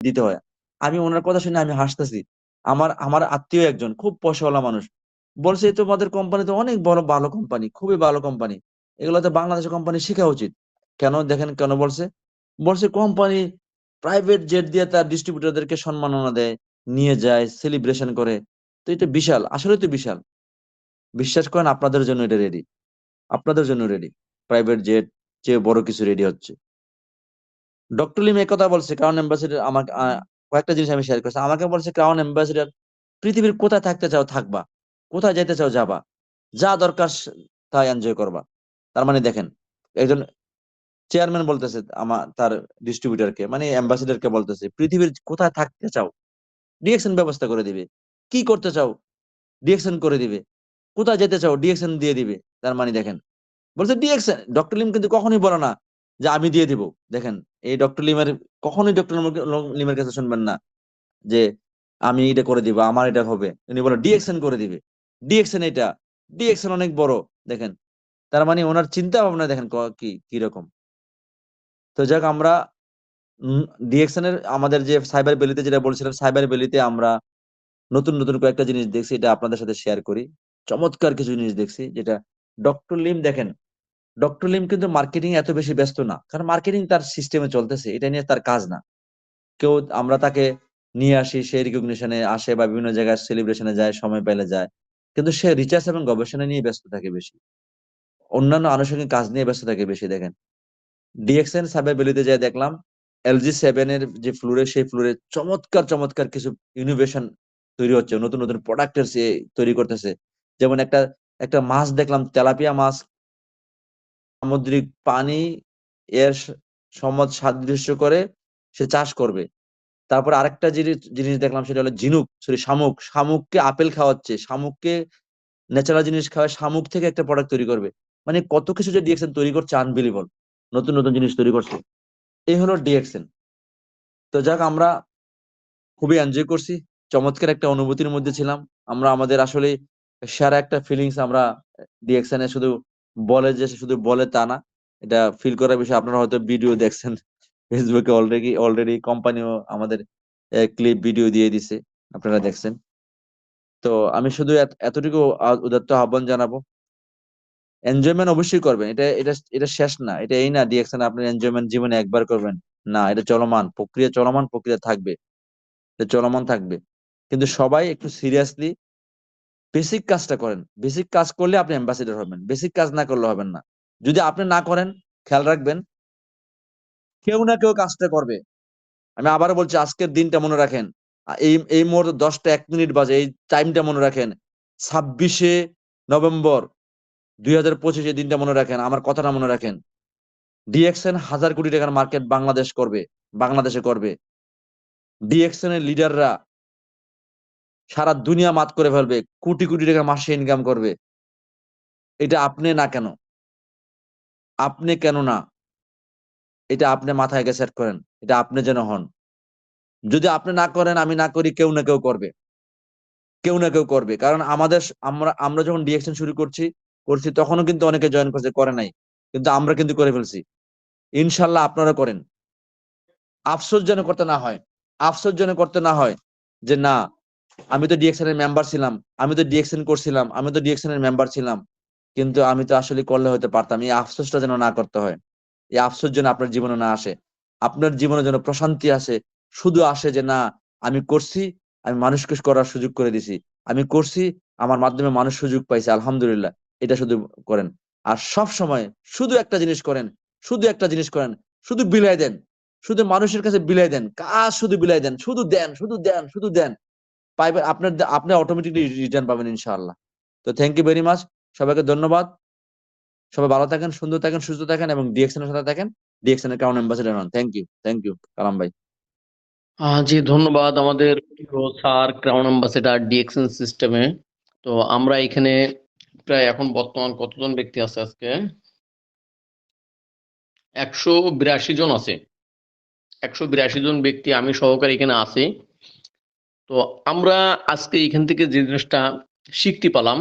দিতে হয়। আমি ওনার কথা শুনে আমি হাসতেছি। আমার আমার আত্মীয় একজন, খুব পয়সাওয়ালা মানুষ। বলছে তোমাদের কোম্পানি তো অনেক বড়, ভালো কোম্পানি খুবই ভালো কোম্পানি এগুলোতে বাংলাদেশের কোম্পানি শেখা উচিত। কেন? দেখেন কেন বলছে। বলছে কোম্পানি প্রাইভেট জেট দিয়ে তার ডিস্ট্রিবিউটরদেরকে সম্মাননা দেয়, নিয়ে যায় সেলিব্রেশন করে। তো এটা বিশাল, আসলে তো বিশাল। বিশ্বাস করেন, আপনাদের জন্য এটা রেডি আপনাদের জন্য রেডি প্রাইভেট জেট চেয়ে বড় কিছু রেডি হচ্ছে। ডক্টর লিম কথা বলছে ক্রাউন অ্যাম্বাসিডার আমাকে কয়েকটা জিনিস আমি শেয়ার করছি। আমাকে বলছে ক্রাউন অ্যাম্বাসিডার পৃথিবীর কোথায় থাকতে চাও থাকবা, কোথায় যেতে চাও যাবা, যা দরকার তা এনজয় করবা। তার মানে দেখেন, একজন চেয়ারম্যান বলতেছে আমার তার ডিস্ট্রিবিউটরকে মানে অ্যাম্বাসিডারকে বলতেছে, পৃথিবীর কোথায় থাকতে চাও ডিএকশন ব্যবস্থা করে দিবে। কি করতে চাও ডিএকশন করে দিবে। কোথায় যেতে চাও ডিএকশন দিয়ে দিবে। তার মানে দেখেন, বলছে ডিএকশন ডক্টর লিম কিন্তু কখনোই বলে না যে আমি দিয়ে দিব। দেখেন, এই ডক্টর লিমের, কখনোই ডক্টর লিমের কাছে শুনবেন না যে আমি এটা করে দিব, আমার এটা হবে। উনি বলে ডিএকশন করে দিবে। ডিএকশন এটা ডিএকশন অনেক বড়, দেখেন। তার মানে ওনার চিন্তা ভাবনা দেখেন ক- কি রকম। তো যাক, আমরা ডিএকশন এর আমাদের যে সাইবার বেলিতে যেটা বলছিলাম সাইবার বেলিতে আমরা নতুন নতুন কয়েকটা জিনিস দেখছি, এটা আপনাদের সাথে শেয়ার করি। চমৎকার কিছু জিনিস দেখছি, যেটা ডক্টর লিম দেখেন ডক্টর লিম কিন্তু মার্কেটিং এত বেশি ব্যস্ত না। কারণ মার্কেটিং তার সিস্টেমে চলতেছে, এটা নিয়ে তার কাজ না। কেউ, আমরা তাকে নিয়ে আসি সে রিকগনিশনে আসে বা বিভিন্ন জায়গায় সেলিব্রেশনে যায়, সময় পেলে যায়। কিন্তু সে রিসার্চ এবং গবেষণা নিয়ে ব্যস্ত থাকে বেশি। অন্যান্য আনুষঙ্গিক কাজ নিয়ে ব্যস্ত থাকে বেশি, দেখেন। ডিএক্সএন সাইবার বেলিতে যাই দেখলাম এলজি সেভেন এর যে ফ্লোরে সেই ফ্লোরে চমৎকার চমৎকার কিছু ইনোভেশন তৈরি হচ্ছে, নতুন নতুন প্রোডাক্টের সে তৈরি করতেছে। যেমন একটা একটা মাছ দেখলাম, তেলাপিয়া মাছ সামুদ্রিক পানি এর সমাজ সাদৃশ্য করে সে চাষ করবে। তারপর আরেকটা জিনিস জিনিস দেখলাম সেটা হলো ঝিনুক, সরি শামুক। শামুককে আপেল খাওয়াচ্ছে, শামুককে ন্যাচারাল জিনিস খাওয়ায় শামুক থেকে একটা প্রোডাক্ট তৈরি করবে। মানে কত কিছু যে ডিএক্সএন তৈরি করছে আনবিলিভল নতুন নতুন জিনিস তৈরি করছে। এই হলো ডিএক্সএন তো যাক, আমরা খুবই এনজয় করছি। চমৎকার একটা অনুভূতির মধ্যে ছিলাম। আমরা আমাদের আসলে সেরা একটা ফিলিংস আমরা ডিএক্সএন এ শুধু বলে যে শুধু বলে তা না, এটা ফিল করার বিষয়ে। আপনারা হয়তো ভিডিও দেখছেন ফেসবুকে অলরেডি অলরেডি কোম্পানিও আমাদের ক্লিপ ভিডিও দিয়ে দিছে, আপনারা দেখছেন। তো আমি শুধু এতটুকু উদাত্ত আহ্বান জানাব। এনজয়মেন্ট অবশ্যই করবেন, এটা এটা এটা শেষ না, এটা এই না ডিএক্সএন আপনি এনজয়মেন্ট জীবনে একবার করবেন। না, এটা চলমান, প্রক্রিয়া চলমান, প্রক্রিয়া থাকবে। চলমান থাকবে। কিন্তু সবাই একটু সিরিয়াসলি বেসিক কাজটা করেন। বেসিক কাজ করলে আপনি অ্যাম্বাসিডর হবেন। বেসিক কাজ না করলে হবেন না। যদি আপনি না করেন, খেয়াল রাখবেন, কেউ না কেউ কাজটা করবে। আমি আবার বলছি, আজকের দিনটা মনে রাখেন। এই এই মুহূর্তে দশটা এক মিনিট বাজে, এই টাইমটা মনে রাখেন। ছাব্বিশে নভেম্বর দুই হাজার পঁচিশে দিনটা মনে রাখেন। আমার কথাটা মনে রাখেন। ডিএক্সএন হাজার কোটি টাকার মার্কেট বাংলাদেশ করবে, বাংলাদেশে করবে। ডিএক্সএন এর লিডাররা সারা দুনিয়া মাত করে ফেলবে, কোটি কোটি টাকা মাসে ইনকাম করবে। এটা আপনি না কেন? আপনি কেন না? এটা আপনি মাথায় আগে সেট করেন, এটা আপনি যেন হন। যদি আপনি না করেন, আমি না করি, কেউ না কেউ করবে। কেউ না কেউ করবে। কারণ আমাদের আমরা আমরা যখন ডিএকশন শুরু করছি করছি, তখনও কিন্তু অনেকে জয়েন করছে, করে নাই। কিন্তু আমরা কিন্তু করে ফেলছি। ইনশাল্লাহ আপনারা করেন। আফসোস যেন করতে না হয়। আফসোস যেন করতে না হয় যে না আমি তো ডিএকশন মেম্বার ছিলাম, আমি তো ডিএকশন করছিলাম, আমি তো ডিএকশন মেম্বার ছিলাম। কিন্তু আমি তো আসলে করলে হতে পারতাম, এই আফসোসটা যেন না করতে হয়। এই আফসোস যেন আপনার জীবনে না আসে। আপনার জীবনে যেন প্রশান্তি আসে, শুধু আসে যে না, আমি করছি, আমি মানুষকে করার সুযোগ করে দিছি। আমি করছি, আমার মাধ্যমে মানুষ সুযোগ পাইছে, আলহামদুলিল্লাহ। এটা শুধু করেন। আর সব সময় শুধু একটা জিনিস করেন, শুধু একটা জিনিস করেন, শুধু বিলাই দেন। শুধু মানুষের কাছে বিলাই দেন, কাজ শুধু বিলাই দেন, শুধু দেন শুধু দেন শুধু দেন। পাইবেন আপনার আপনি অটোমেটিকলি রিটার্ন পাবেন ইনশাআল্লাহ। তো থ্যাংক ইউ ভেরি মাচ সবাইকে ধন্যবাদ। সবাই ভালো থাকেন, সুন্দর থাকেন, সুস্থ থাকেন এবং ডিএক্সএন এর সাথে থাকেন। ডিএক্সএন এর কাউন্ট অ্যাম্বাসেডর হন। Thank you thank you Kalam ভাই। জি, ধন্যবাদ আমাদের স্যার ক্রাউন অ্যাম্বাসেডার ডিএক্সএন সিস্টেমে তো আমরা এখানে প্রায় এখন বর্তমান কতজন ব্যক্তি আছে আজকে? একশো বিরাশি জন আছে। একশো বিরাশি জন ব্যক্তি আমি সহকারে এখানে আছি। তো আমরা আজকে এখান থেকে যে জিনিসটা শিখতে পালাম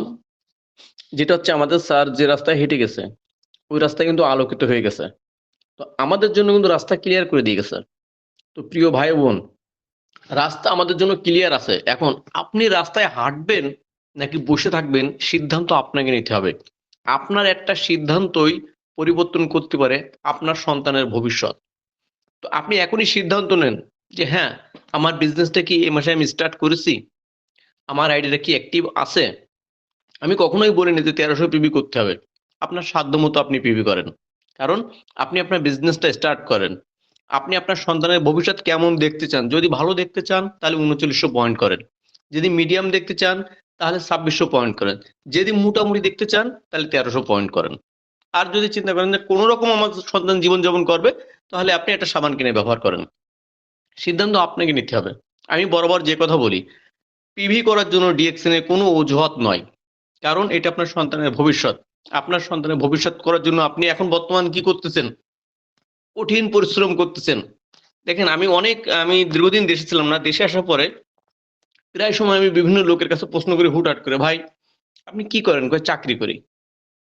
যেটা হচ্ছে আমাদের স্যার যে রাস্তায় হেঁটে গেছে, ওই রাস্তা কিন্তু আলোকিত হয়ে গেছে। তো আমাদের জন্য কিন্তু রাস্তা ক্লিয়ার করে দিয়ে গেছে। তো প্রিয় ভাই বোন, রাস্তা আমাদের জন্য ক্লিয়ার আছে। এখন আপনি রাস্তায় হাঁটবেন নাকি বসে থাকবেন, সিদ্ধান্ত আপনাকে নিতে হবে। আপনার একটা সিদ্ধান্তই পরিবর্তন করতে পারে আপনার সন্তানের ভবিষ্যৎ। তো আপনি এখনই সিদ্ধান্ত নেন যে হ্যাঁ আমার বিজনেসটা কি এই মাসে আমি স্টার্ট করেছি? আমার আইডিয়াটা কি অ্যাক্টিভ আছে? আমি কখনোই বলিনি যে তেরোশো পিবি করতে হবে। আপনার সাধ্য মতো আপনি পিবি করেন। কারণ আপনি আপনার বিজনেসটা স্টার্ট করেন। আপনি আপনার সন্তানের ভবিষ্যৎ কেমন দেখতে চান? যদি ভালো দেখতে চান, তাহলে উনচল্লিশশো পয়েন্ট করেন। যদি মিডিয়াম দেখতে চান, তাহলে ছাব্বিশশো পয়েন্ট করেন। যদি মোটামুটি দেখতে চান, তাহলে তেরোশো পয়েন্ট করেন। আর যদি চিন্তা করেন যে কোনো রকম আমার সন্তান জীবনযাপন করবে, তাহলে আপনি একটা সাবান কিনে ব্যবহার করেন। সিদ্ধান্ত আপনাকে নিতে হবে। আমি বরাবর যে কথা বলি পিভি করার জন্য ডিএক্সএন কোনো অজুহাত নয়। কারণ এটা আপনার সন্তানের ভবিষ্যৎ। আপনার সন্তানের ভবিষ্যৎ করার জন্য আপনি এখন বর্তমান কি করতেছেন? কঠিন পরিশ্রম করতেছেন। দেখেন, আমি অনেক, আমি দীর্ঘদিন দেশে ছিলাম না। দেশে আসার পরে প্রায় সময় আমি বিভিন্ন লোকের কাছে প্রশ্ন করি, হুটহাট করে, ভাই, আপনি কি করেন? কয়, চাকরি করি।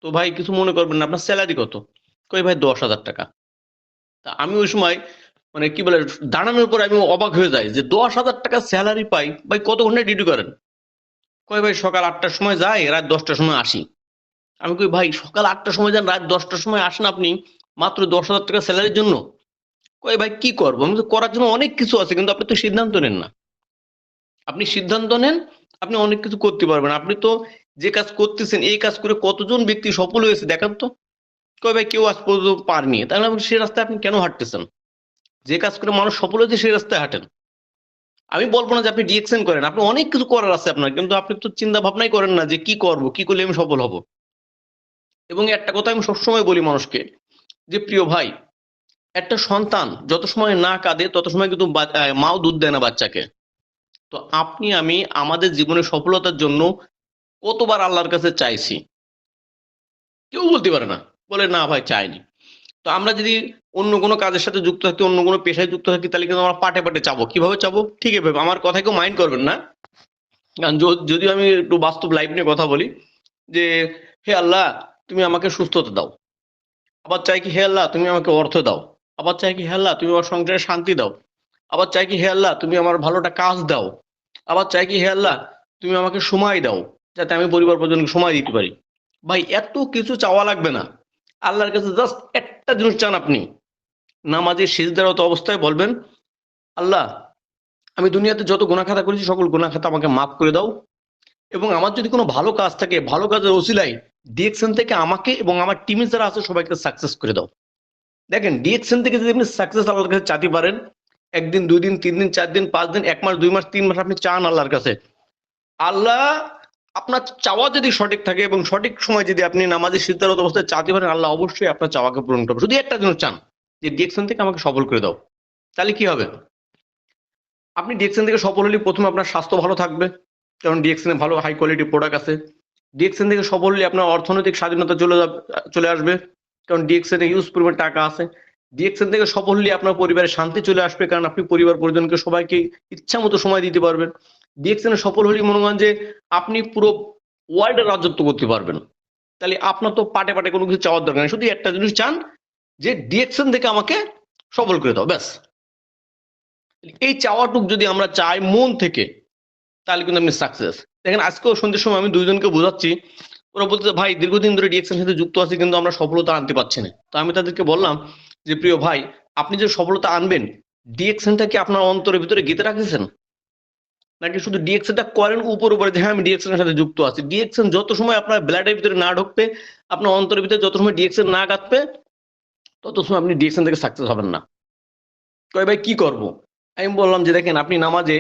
তো ভাই, কিছু মনে করবেন না, আপনার স্যালারি কত? কই ভাই, দশ হাজার টাকা। তা আমি ওই সময় মানে কি বলে, দাঁড়ানোর পর আমি অবাক হয়ে যাই যে দশ হাজার টাকা স্যালারি পাই, ভাই কত ঘণ্টা ডিউটি করেন? কয় ভাই, সকাল আটটার সময় যাই, রাত দশটার সময় আসি। আমি কই, ভাই, সকাল আটটার সময় যান, রাত দশটার সময় আসেন আপনি, মাত্র দশ হাজার টাকা স্যালারির জন্য? কই ভাই, কি করব? আমি তো করার জন্য অনেক কিছু আছে, কিন্তু আপনি তো সিদ্ধান্ত নেন না। আপনি সিদ্ধান্ত নেন, আপনি অনেক কিছু করতে পারবেন। আপনি তো যে কাজ করতেছেন, এই কাজ করে কতজন ব্যক্তি সফল হয়েছে, দেখান তো। কই ভাই, কেউ আজ পর্যন্ত পারনি। তাহলে সেই রাস্তায় আপনি কেন হাঁটতেছেন? যে কাজ করে মানুষ সফল হয়েছে সেই রাস্তায় হাঁটেন। আমি বলব না যে আপনি ডিএকশন করেন, আপনি অনেক কিছু করার আছে আপনার, কিন্তু আপনি তো চিন্তা ভাবনাই করেন না যে কি করব, কি করলে আমি সফল হব। এবং একটা কথা আমি সবসময় বলি মানুষকে, যে প্রিয় ভাই, একটা সন্তান যত সময় না কাঁদে, তত সময় কিন্তু মাও দুধ দেয় না বাচ্চাকে। তো আপনি, আমি, আমাদের জীবনে সফলতার জন্য কতবার আল্লাহর কাছে চাইছি? কেউ বলতে পারে না। বলে, না ভাই, চাইনি। তো আমরা যদি অন্য কোনো কাজের সাথে যুক্ত থাকি, অন্য কোনো পেশায় যুক্ত থাকি, তাহলে কিন্তু আমরা পাটে পাটে চাবো। কীভাবে চাবো? ঠিক আছে আমার কথা কেউ মাইন্ড করবেন না। কারণ য- যদিও আমি একটু বাস্তব লাইফ নিয়ে কথা বলি, যে, হে আল্লাহ, তুমি আমাকে সুস্থতা দাও। আবার চাই কি, হে আল্লাহ, তুমি আমাকে অর্থ দাও। আবার চাই কি, হে আল্লাহ, তুমি আমার সংসারে শান্তি দাও। আবার চাই কি, হে আল্লাহ, তুমি আমার ভালোটা কাজ দাও। আবার চাই কি, হে আল্লাহ, তুমি আমাকে সময় দাও, যাতে আমি পরিবার পর্যন্ত সময় দিতে পারি। ভাই, এত কিছু চাওয়া লাগবে না। আল্লাহর কাছে জাস্ট একটা জিনিস চান আপনি। নামাজে সিজদারত অবস্থায় বলবেন, আল্লাহ, আমি দুনিয়াতে যত গুনাহ খাতা করেছি, সকল গুনাহ খাতা আমাকে মাফ করে দাও। এবং আমার যদি কোনো ভালো কাজ থাকে, ভালো কাজের ওসিলাই ডিএকশন থেকে আমাকে এবং আমার টিমে যারা আছে, সবাইকে সাকসেস করে দাও। দেখেন ডিএকশন থেকে যদি আপনি সাকসেস আল্লাহর কাছে চাতে পারেন, একদিন দুই দিন তিন দিন, চার দিন, পাঁচ দিন, এক মাস, দুই মাস, তিন মাস আপনি চান আল্লাহর কাছে। আল্লাহ আপনার চাওয়া যদি সঠিক থাকে এবং সঠিক সময় যদি আপনি নামাজের সিদ্ধারত অবস্থায় চাইতে পারেন আল্লাহ অবশ্যই আপনার চাওয়াকে পূরণ করবে। শুধু একটা জিনিস চান, যে ডিএকশন থেকে আমাকে সফল করে দাও। তাহলে কি হবে? আপনি ডিএকশন থেকে সফল হলে প্রথমে আপনার স্বাস্থ্য ভালো থাকবে, কারণ ডিএকশনে ভালো হাই কোয়ালিটি প্রোডাক্ট আছে। ডিএকশন থেকে সফল হলে আপনার অর্থনৈতিক স্বাধীনতা চলে চলে আসবে, কারণ ডিএকশনে ইউজ পরিমাণ টাকা আছে। ডিএকশন থেকে সফল হলে আপনার পরিবারে শান্তি চলে আসবে, কারণ আপনি পরিবার পরিজনকে সবাইকে ইচ্ছা মতো সময় দিতে পারবেন। ডিএকশনে সফল হলে মনে করেন যে আপনি পুরো ওয়ার্ল্ডের রাজত্ব করতে পারবেন। তাহলে আপনার তো পাটে পাটে কোনো কিছু চাওয়ার দরকার নেই। শুধু একটা জিনিস চান যে ডিএকশন থেকে আমাকে সফল করে দাও, ব্যাস। এই চাওয়াটুক যদি আমরা চাই মন থেকে, তাহলে কিন্তু আপনি সাকসেস দেখেন, আজকেও সন্ধ্যের সময় আমি দুইজনকে বোঝাচ্ছি। ওরা বলতে ভাই, দীর্ঘদিন ধরে ডিএকশন সাথে যুক্ত আছে, কিন্তু আমরা সফলতা আনতে পারছি না। তো আমি তাদেরকে বললাম যে, প্রিয় ভাই, আপনি যে সফলতা আনবেন ডিএকশনটা কি আপনার অন্তরের ভিতরে গেঁথে রাখতেছেন নাকি শুধু ডিএকশনটা করেন উপর উপরে যে হ্যাঁ আমি ডিএকশনের সাথে যুক্ত আছি। ডিএকশন যত সময় আপনার ব্লাডের ভিতরে না ঢুকবে, আপনার অন্তরের ভিতরে যত সময় ডিএকশন না কাটবে তত সময় আপনি ডিএকশন থেকে সাকসেস হবেন না। কয় ভাই, কি করব? আমি বললাম যে, দেখেন, আপনি নামাজে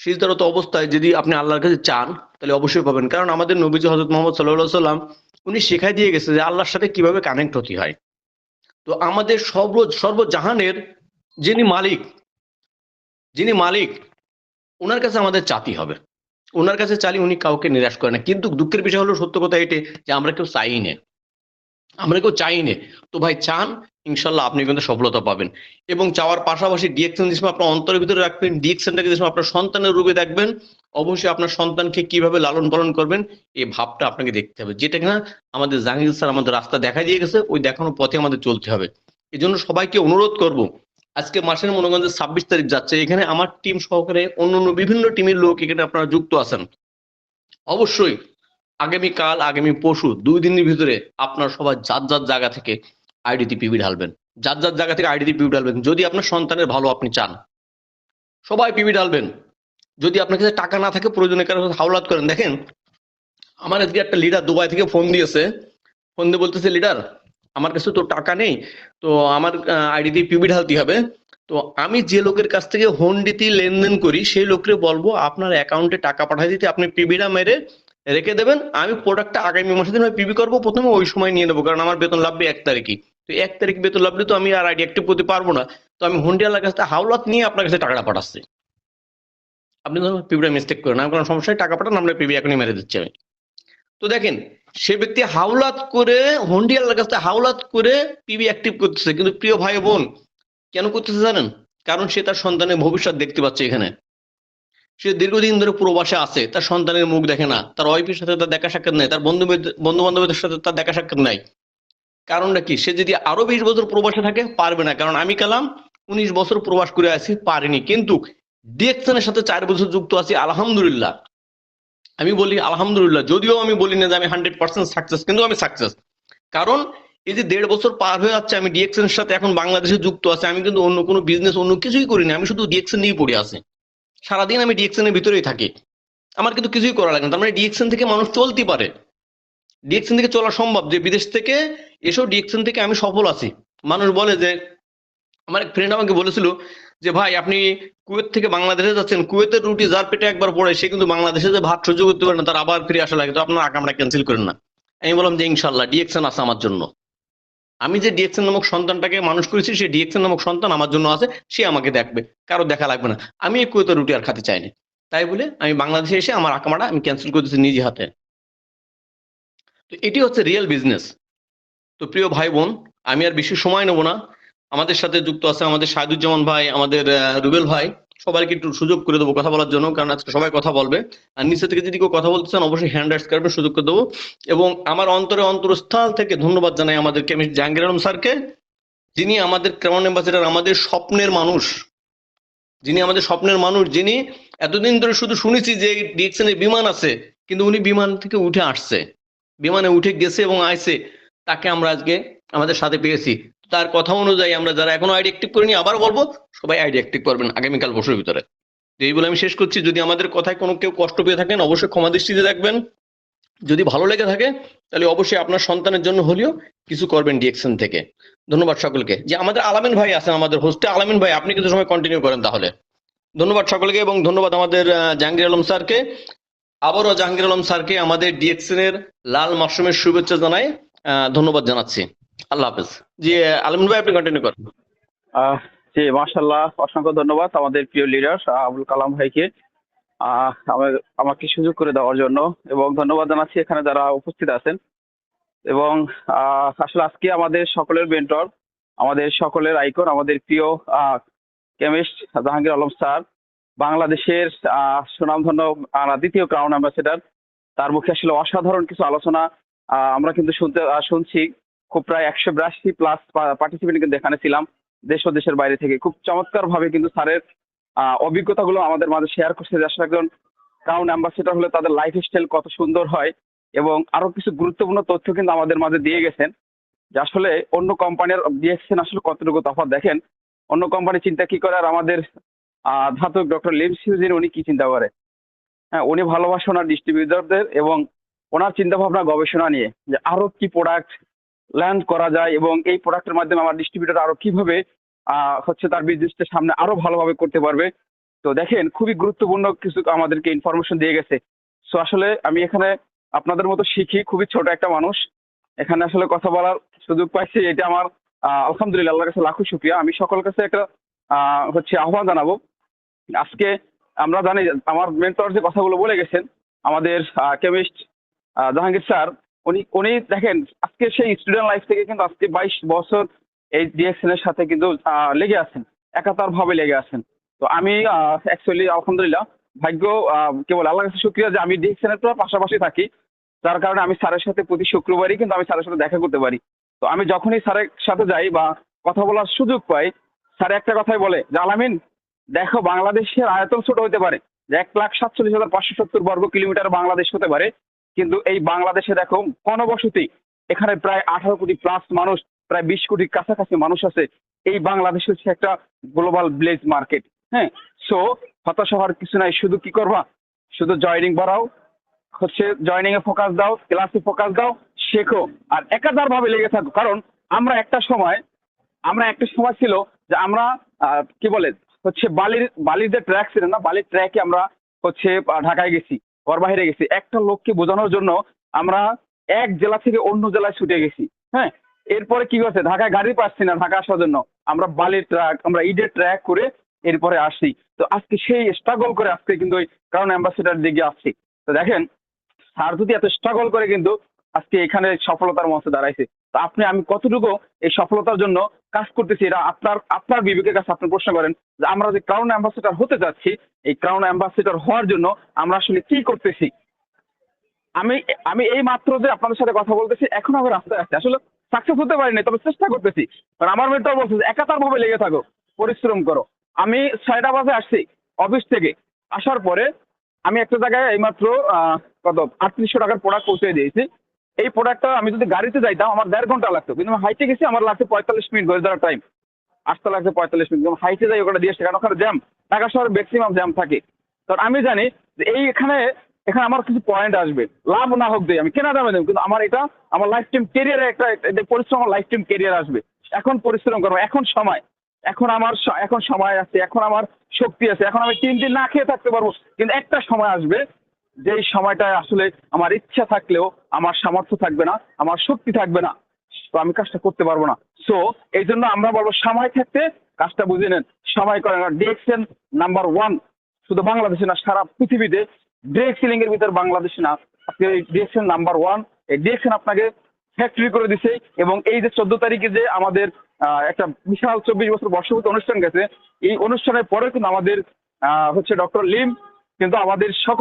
সিজদারত অবস্থায় যদি আপনি আল্লাহর কাছে চান, তাহলে অবশ্যই পাবেন। কারণ আমাদের নবীজি হজরত মোহাম্মদ সাল্লাহ সাল্লাম উনি শেখাই দিয়ে গেছে যে, আল্লাহর সাথে কীভাবে কানেক্ট হতে হয়। তো আমাদের সর্ব, সর্বজাহানের যিনি মালিক যিনি মালিক ওনার কাছে আমাদের চাতি হবে। ওনার কাছে চালি উনি কাউকে নিরাশ করে না। কিন্তু দুঃখের বিষয় হলো, সত্য কথা এটাই যে আমরা কেউ চাই না আমরা কেউ চাই না তো ভাই, চান, ইনশাল্লাহ আপনি কিন্তু সফলতা পাবেন। এবং চাওয়ার পাশাপাশি যে সময় আপনার অন্তরের ভিতরে রাখবেন ডিএকশনটাকে যে সময় আপনার সন্তানের রূপে দেখবেন, অবশ্যই আপনার সন্তানকে কীভাবে লালন পালন করবেন, এই ভাবটা আপনাকে দেখতে হবে। যেটা কিনা আমাদের জাহাঙ্গীর স্যার আমাদের রাস্তা দেখা দিয়ে গেছে, ওই দেখানোর পথে আমাদের চলতে হবে। এই জন্য সবাইকে অনুরোধ করব আজকে মাসের মনোগঞ্জে ছাব্বিশ তারিখ যাচ্ছে। এখানে আমার টিম সহকারে অন্য অন্য বিভিন্ন টিমের লোক এখানে আপনারা যুক্ত আছেন। অবশ্যই আগামীকাল আগামী পরশু দুই দিনের ভিতরে আপনার সবাই যার যার জায়গা থেকে আইডিতে পিবি ঢালবেন। যার যার জায়গা থেকে আইডিতে পিবি ঢালবেন। যদি আপনার সন্তানের ভালো আপনি চান, সবাই পিবি ঢালবেন। যদি আপনার কাছে টাকা না থাকে প্রয়োজনে কারও হাওলাত করেন। দেখেন, আমার আজকে একটা লিডার দুবাই থেকে ফোন দিয়েছে। ফোন দিয়ে বলতেছে লিডার আমার কাছে তো টাকা নেই তো আমার আইডি দিয়ে পিবি ঢালতে হবে। তো আমি যে লোকের কাছ থেকে হোন্ডিতে লেনদেন করি সেই লোককে বলব আপনার অ্যাকাউন্টে টাকা পাঠিয়ে দিতে আপনি পিবিটা মেরে রেখে দেবেন। আমি প্রোডাক্টটা আগামী মাসে দিন পিবি করব প্রথমে ওই সময় নিয়ে নেব কারণ আমার বেতন লাভবে এক তারিখই। তো এক তারিখ বেতন লাভলে তো আমি আর আইডি অ্যাক্টিভ করতে পারব না। তো আমি হোন্ডিয়ালার কাছ থেকে হাওলাত নিয়ে আপনার কাছে টাকাটা পাঠাচ্ছি। আপনি ধরুন পিবিটা মিস্টেক করেন আমার কোনো সমস্যা নেই, টাকা পাঠান আমরা পিবি এখনই মেরে দিচ্ছি আমি। তো দেখেন, সে ব্যক্তি হাওলাত করে, হন্ডিয়ালার কাছ হাওলাত করে পিবি অ্যাক্টিভ করতেছে, কিন্তু প্রিয় ভাই বোন, কেন করতেছে জানেন? কারণ সে তার সন্তানের ভবিষ্যৎ দেখতে পাচ্ছে এখানে। সে দীর্ঘদিন ধরে প্রবাসে আছে, তার সন্তানের মুখ দেখে না, তার ওয়াইফের সাথে তার দেখা সাক্ষাৎ নাই, তার বন্ধু বন্ধু বান্ধবদের সাথে তার দেখা সাক্ষাৎ নাই। কারণটা কি? সে যদি আরও বিশ বছর প্রবাসে থাকে, পারবে না, কারণ আমি কালাম, উনিশ বছর প্রবাস করে আছি, পারিনি। কিন্তু ডিএকশনের সাথে চার বছর যুক্ত আছি, আলহামদুলিল্লাহ। আমি বলি, আলহামদুলিল্লাহ, যদিও আমি বলি না যে আমি হান্ড্রেড পার্সেন্ট সাকসেস কিন্তু আমি সাকসেস কারণ এই যে দেড় বছর পার হয়ে যাচ্ছে, আমি ডিএক্সএন এর সাথে এখন বাংলাদেশে যুক্ত আছে, আমি কিন্তু অন্য কোনো বিজনেস অন্য কিছুই করি না আমি শুধু ডিএক্সএন নিয়েই পড়ে আছি। সারাদিন আমি ডিএক্সএন এর ভিতরেই থাকি। আমার কিন্তু কিছুই করা লাগে না, তার মানে ডিএক্সএন থেকে মানুষ চলতে পারে। ডিএক্সএন থেকে চলা সম্ভব, যে বিদেশ থেকে এসেও ডিএক্সএন থেকে আমি সফল আছি। মানুষ বলে যে, আমার এক ফ্রেন্ড আমাকে বলেছিল যে ভাই, আপনি কুয়েত থেকে বাংলাদেশে যাচ্ছেন, কুয়েতের রুটি যার পেটে একবার পড়ে, সে কিন্তু বাংলাদেশে যে ভাত সহ্য করতে পারে না, তার আবার ফিরে আসা লাগে। তো আপনার আকামটা ক্যান্সেল করেন না। আমি বললাম যে ইনশাল্লাহ ডিএক্সএন আছে আমার জন্য। আমি যে ডিএক্সএন নামক সন্তানটাকে মানুষ করেছি সেই ডিএক্সএন নামক সন্তান আমার জন্য আছে, সে আমাকে দেখবে। কারও দেখা লাগবে না। আমি এই কুয়েতের রুটি আর খেতে চাইনি তাই বলে আমি বাংলাদেশে এসে আমার আকামাটা আমি ক্যান্সেল করে দিচ্ছি নিজে হাতে। তো এটি হচ্ছে রিয়েল বিজনেস তো প্রিয় ভাই বোন আমি আর বেশি সময় নেব না। আমাদের সাথে যুক্ত আছে আমাদের সাইদুজ্জামান ভাই, আমাদের রুবেল ভাই। সবাইকে একটু সুযোগ করে দেবো কথা বলার জন্য, কারণ আজকে সবাই কথা বলবে। আর নিচে থেকে যদি কেউ কথা বলতে চান, অবশ্যই হ্যান্ড রাইস করবেন সুযোগ করে দেবো। এবং আমার অন্তরে অন্তরস্থল থেকে ধন্যবাদ জানাই আমাদের কেমিস্ট জাহাঙ্গীর আলম স্যারকে, যিনি আমাদের ক্রাউন অ্যাম্বাসেডার আমাদের স্বপ্নের মানুষ। যিনি আমাদের স্বপ্নের মানুষ, যিনি এতদিন ধরে শুধু শুনেছি যে ডিএক্সএন এর বিমান আছে, কিন্তু উনি বিমান থেকে উঠে আসছে। বিমানে উঠে গেছে এবং আইছে। তাকে আমরা আজকে আমাদের সাথে পেয়েছি। তার কথা অনুযায়ী আমরা যারা এখনও আইডি অ্যাক্টিভ করিনি, আবার বলব, সবাই আইডি অ্যাক্টিভ করবেন আগামীকাল বছরের ভিতরে। এই বলে আমি শেষ করছি। যদি আমাদের কথায় কোনো কেউ কষ্ট পেয়ে থাকেন, অবশ্যই ক্ষমা দৃষ্টিতে দেখবেন। যদি ভালো লেগে থাকে, তাহলে অবশ্যই আপনার সন্তানের জন্য হলেও কিছু করবেন ডিএকশন থেকে। ধন্যবাদ সকলকে। যে আমাদের আলামিন ভাই আছেন, আমাদের হোস্টে আলামিন ভাই, আপনি কিছু সময় কন্টিনিউ করেন তাহলে। ধন্যবাদ সকলকে এবং ধন্যবাদ আমাদের জাহাঙ্গীর আলম স্যারকে। আবারও জাহাঙ্গীর আলম স্যারকে আমাদের ডিএক্সএন এর লাল মাশরুমের শুভেচ্ছা জানাই ধন্যবাদ জানাচ্ছি। আল্লাহ হাফেজ। জি আলমিন ভাই, আপনি কন্টিনিউ করেন। জি মাশাল্লাহ অসংখ্য ধন্যবাদ আমাদের প্রিয় লিডার আবুল কালাম ভাইকে। আমাকে সুযোগ করে দেওয়ার জন্য এবং ধন্যবাদ জানাচ্ছি এখানে যারা উপস্থিত আছেন। এবং আসলে আজকে আমাদের সকলের মেন্টর আমাদের সকলের আইকন আমাদের প্রিয় কেমিস্ট জাহাঙ্গীর আলম স্যার, বাংলাদেশের সুনামধন্য দ্বিতীয় ক্রাউন অ্যাম্বাসেডার তার মুখে আসলে অসাধারণ কিছু আলোচনা আমরা কিন্তু শুনতে শুনছি। খুব প্রায় একশো বিরাশি প্লাস পার্টিসিপেন্ট কিন্তু এখানে ছিলাম, দেশ ও দেশের বাইরে থেকে। খুব চমৎকার ভাবে কিন্তু স্যারের অভিজ্ঞতাগুলো আমাদের মাঝে শেয়ার করছে যে আসলে একজন ক্রাউন অ্যাম্বাসেডর হলে তাদের লাইফ স্টাইল কত সুন্দর হয় এবং আরও কিছু গুরুত্বপূর্ণ তথ্য কিন্তু আমাদের মাঝে দিয়ে গেছেন। যে আসলে অন্য কোম্পানির দিয়েছেন আসলে কতটুকু তফাৎ দেখেন। অন্য কোম্পানি চিন্তা কি করে আর আমাদের ধাতক ডক্টর লিমস হিউজেন উনি কি চিন্তা করে? হ্যাঁ উনি ভালোবাসেন ওনার ডিস্ট্রিবিউটরদের এবং ওনার চিন্তা ভাবনা গবেষণা নিয়ে যে আরও কি প্রোডাক্ট ল্যান্ড করা যায় এবং এই প্রোডাক্টের মাধ্যমে আমার ডিস্ট্রিবিউটর আরও কীভাবে হচ্ছে তার বিজনেসটা সামনে আরও ভালোভাবে করতে পারবে। তো দেখেন, খুবই গুরুত্বপূর্ণ কিছু আমাদেরকে ইনফরমেশন দিয়ে গেছে। সো আসলে আমি এখানে আপনাদের মতো শিখি, খুবই ছোট একটা মানুষ। এখানে আসলে কথা বলার সুযোগ পাইছি, এটা আমার আলহামদুলিল্লাহ, আল্লাহর কাছে লাখো শুক্রিয়া। আমি সকল কাছে একটা হচ্ছে আহ্বান জানাব। আজকে আমরা জানি, আমার মেন্টর যে কথাগুলো বলে গেছেন, আমাদের কেমিস্ট জাহাঙ্গীর স্যার উনি উনি দেখেন, আজকে সেই স্টুডেন্ট লাইফ থেকে কিন্তু আজকে বাইশ বছর এই ডিএক্সএন এর সাথে কিন্তু লেগে আছেন একাতার ভাবে লেগে আছেন। তো আমি অ্যাকচুয়ালি আলহামদুলিল্লাহ, ভাগ্য কেবল আল্লাহর কাছে শুক্রিয়া যে আমি ডিএক্সএন এর পাশাপাশি থাকি, যার কারণে আমি স্যারের সাথে প্রতি শুক্রবারই কিন্তু আমি স্যারের সাথে দেখা করতে পারি। তো আমি যখনই স্যারের সাথে যাই বা কথা বলার সুযোগ পাই, স্যার একটা কথাই বলে যে, আলামিন, দেখো বাংলাদেশের আয়তন ছোট হতে পারে, যে এক লাখ সাতচল্লিশ হাজার পাঁচশো সত্তর বর্গ কিলোমিটার বাংলাদেশ হতে পারে কিন্তু এই বাংলাদেশে দেখো ঘনবসতি এখানে প্রায় আঠারো কোটি প্লাস মানুষ, প্রায় বিশ কোটির কাছাকাছি মানুষ আছে। এই বাংলাদেশ হচ্ছে একটা গ্লোবাল ব্লেজ মার্কেট হ্যাঁ? সো হতাশ হওয়ার কিছু নাই, শুধু কি করবা? শুধু জয়নিং বাড়াও, হচ্ছে জয়নিং এ ফোকাস দাও ক্লাসে ফোকাস দাও, শেখো, আর একাধার ভাবে লেগে থাকো। কারণ আমরা একটা সময়, আমরা একটা সময় ছিল যে আমরা কি বলে, হচ্ছে বালির বালির যে ট্র্যাক ছিল না, বালির ট্র্যাকে আমরা হচ্ছে ঢাকায় গেছি। ঘর বাইরে গেছি। একটা লোককে বোঝানোর জন্য আমরা এক জেলা থেকে অন্য জেলায় ছুটে গেছি হ্যাঁ? এরপরে কি হচ্ছে ঢাকায় গাড়ি পাচ্ছি না ঢাকা আসার জন্য। আমরা বালির ট্র্যাক আমরা ইডের ট্র্যাক করে এরপরে আসছি। তো আজকে সেই স্ট্রাগল করে আজকে কিন্তু ওই কারণ অ্যাম্বাসেডার দিকে আসছি। তো দেখেন, স্যার যদি এত স্ট্রাগল করে কিন্তু আজকে এখানে সফলতার মঞ্চে দাঁড়াইছে। তো আপনি, আমি কতটুকু এই সফলতার জন্য কাজ করতেছি এটা আপনার আপনার বিবেকের কাছে আপনি প্রশ্ন করেন যে আমরা যে ক্রাউন অ্যাম্বাসেডার হতে যাচ্ছি, এই ক্রাউন অ্যাম্বাসেডার হওয়ার জন্য আমরা আসলে কি করতেছি? আমি আমি এই মাত্র যে আপনাদের সাথে কথা বলতেছি, এখন আমার রাস্তায় আছে। আসলে সাকসেস হতে পারিনি, তবে চেষ্টা করতেছি। কারণ আমার মেন্টর বলছে একাতার ভাবে লেগে থাকো, পরিশ্রম করো। আমি ছয়টা বাজে আসছি অফিস থেকে। আসার পরে আমি একটা জায়গায় এইমাত্র কত, আটত্রিশশো টাকার প্রোডাক্ট পৌঁছে দিয়েছি। এই প্রোডাক্টটা আমি যদি গাড়িতে যাইতাম আমার দেড় ঘণ্টা লাগতো। কিন্তু হাইটে গেছি, আমার লাগছে পঁয়তাল্লিশ মিনিট ধরে ধরার টাইম আসতে লাগছে পঁয়তাল্লিশ মিনিট। কিন্তু হাইটে যাই, ওখানে দিয়ে কারণ ওখানে জ্যাম ঢাকা শহরে ম্যাক্সিমাম জ্যাম থাকে। কারণ আমি জানি যে এই এখানে এখানে আমার কিছু পয়েন্ট আসবে। লাভ না হোক দেয় আমি কেনা দামে দেবো, কিন্তু আমার এটা, আমার লাইফ টাইম কেরিয়ারে একটা পরিশ্রম, আমার লাইফ টাইম কেরিয়ার আসবে। এখন পরিশ্রম করব, এখন সময়। এখন আমার এখন সময় আছে, এখন আমার শক্তি আছে, এখন আমি তিন দিন না খেয়ে থাকতে পারব। কিন্তু একটা সময় আসবে যেই সময়টায় আসলে আমার ইচ্ছা থাকলেও, আমার সামর্থ্য থাকবে না, আমার শক্তি থাকবে না, তো আমি কাজটা করতে পারব না। সো এই জন্য আমরা বলব সময় থাকতে কাজটা বুঝে নেন। সময় করেন ডিএক্সএন নাম্বার ওয়ান শুধু বাংলাদেশে না, সারা পৃথিবীতে ড্রেক সিলিং এর ভিতর বাংলাদেশে না, আপনি এই ডিএক্সএন নাম্বার ওয়ান এই ডিএক্সএন আপনাকে ফ্যাক্টরি করে দিছে এবং এই যে চোদ্দ তারিখে যে আমাদের একটা বিশাল চব্বিশ বছর বর্ষপূর্তি অনুষ্ঠান গেছে, এই অনুষ্ঠানের পরে কিন্তু আমাদের হচ্ছে ডক্টর লিম, কিন্তু আমাদের সকল